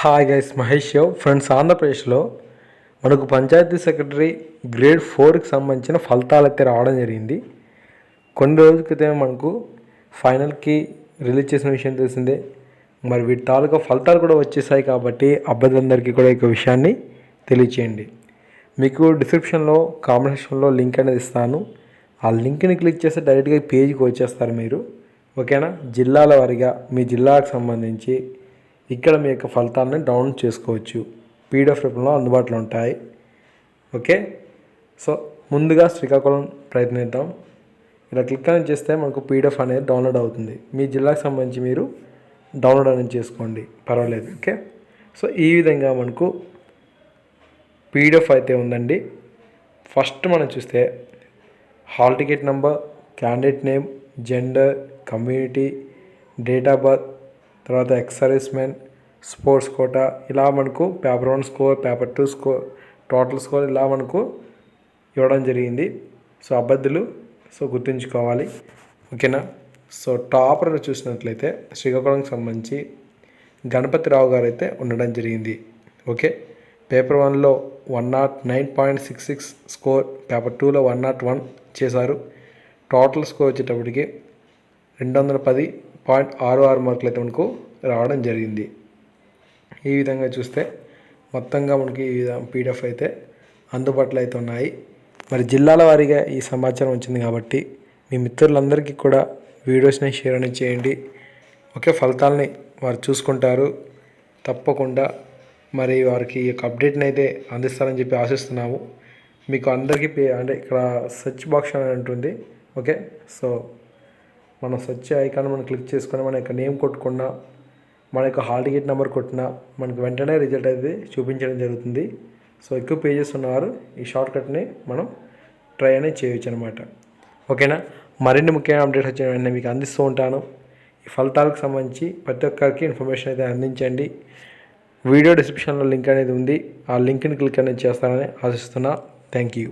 Hi guys Mahesh యావ్ friends ఆంధ్రప్రదేశ్లో మనకు పంచాయతీ సెక్రటరీ గ్రేడ్ ఫోర్కి సంబంధించిన ఫలితాలు అయితే రావడం జరిగింది. కొన్ని రోజుల క్రితమే మనకు ఫైనల్కి రిలీజ్ చేసిన విషయం తెలిసిందే. మరి వీటి తాలూకా ఫలితాలు కూడా వచ్చేసాయి కాబట్టి అభ్యర్థులందరికీ కూడా ఈ విషయాన్ని తెలియచేయండి. మీకు డిస్క్రిప్షన్లో కామెంట్ సెక్షన్లో లింక్ అనేది ఇస్తాను. ఆ లింక్ని క్లిక్ చేస్తే డైరెక్ట్గా పేజీకి వచ్చేస్తారు మీరు. ఓకేనా? జిల్లాల వారీగా మీ జిల్లాకు సంబంధించి ఇక్కడ మీ యొక్క ఫలితాలను డౌన్లోడ్ చేసుకోవచ్చు. పీడిఎఫ్ రూపంలో అందుబాటులో ఉంటాయి. ఓకే సో ముందుగా శ్రీకాకుళం ప్రయత్నిద్దాం. ఇలా క్లిక్ అనేది చేస్తే మనకు పీడిఎఫ్ అనేది డౌన్లోడ్ అవుతుంది. మీ జిల్లాకు సంబంధించి మీరు డౌన్లోడ్ అనేది చేసుకోండి. పర్వాలేదు. ఓకే సో ఈ విధంగా మనకు పీడిఎఫ్ అయితే ఉందండి. ఫస్ట్ మనం చూస్తే hall ticket number candidate name gender community date of birth తర్వాత ఎక్స్ స్పోర్ట్స్ కోటా ఇలా మనకు paper one score paper two score total score ఇలా మనకు ఇవ్వడం జరిగింది. సో అబద్ధులు సో గుర్తుంచుకోవాలి. ఓకేనా? సో టాపర్ చూసినట్లయితే శ్రీకాకుళంకి సంబంధించి గణపతిరావు గారు అయితే ఉండడం జరిగింది. ఓకే? పేపర్ వన్లో one nought nine point six six score paper టూలో వన్ నాట్ వన్ చేశారు. టోటల్ స్కోర్ వచ్చేటప్పటికి రెండు వందల పది పాయింట్ ఆరు ఆరు మార్కులు అయితే మనకు రావడం జరిగింది. ఈ విధంగా చూస్తే మొత్తంగా మనకి ఈ విధంగా పీడిఎఫ్ అయితే అందుబాటులో అయితే ఉన్నాయి. మరి జిల్లాల వారీగా ఈ సమాచారం వచ్చింది కాబట్టి మీ మిత్రులందరికీ కూడా వీడియోస్ని షేర్ అనేది చేయండి. ఒకే ఫలితాలని వారు చూసుకుంటారు. తప్పకుండా మరి వారికి ఈ యొక్క అప్డేట్ని అయితే అందిస్తారని చెప్పి ఆశిస్తున్నాము. మీకు అందరికీ పే అంటే ఇక్కడ సెర్చ్ బాక్స్ అని ఉంటుంది. ఓకే? సో మనం సెర్చ్ ఐకాన్ మనం క్లిక్ చేసుకుని మన యొక్క నేమ్ కొట్టుకున్నా మన యొక్క హాల్ టికెట్ నెంబర్ కొట్టినా మనకు వెంటనే రిజల్ట్ అయితే చూపించడం జరుగుతుంది. సో ఎక్కువ పేజెస్ ఉన్నవారు ఈ షార్ట్ కట్ని మనం ట్రై అనేది చేయొచ్చు అనమాట ఓకేనా మరిన్ని ముఖ్యమైన అప్డేట్స్ వచ్చిన వెంటనే మీకు అందిస్తూ ఉంటాను. ఈ ఫలితాలకు సంబంధించి ప్రతి ఒక్కరికి ఇన్ఫర్మేషన్ అయితే అందించండి. వీడియో డిస్క్రిప్షన్లో లింక్ అనేది ఉంది. ఆ లింక్ని క్లిక్ అనేది చేస్తానని ఆశిస్తున్నా. Thank you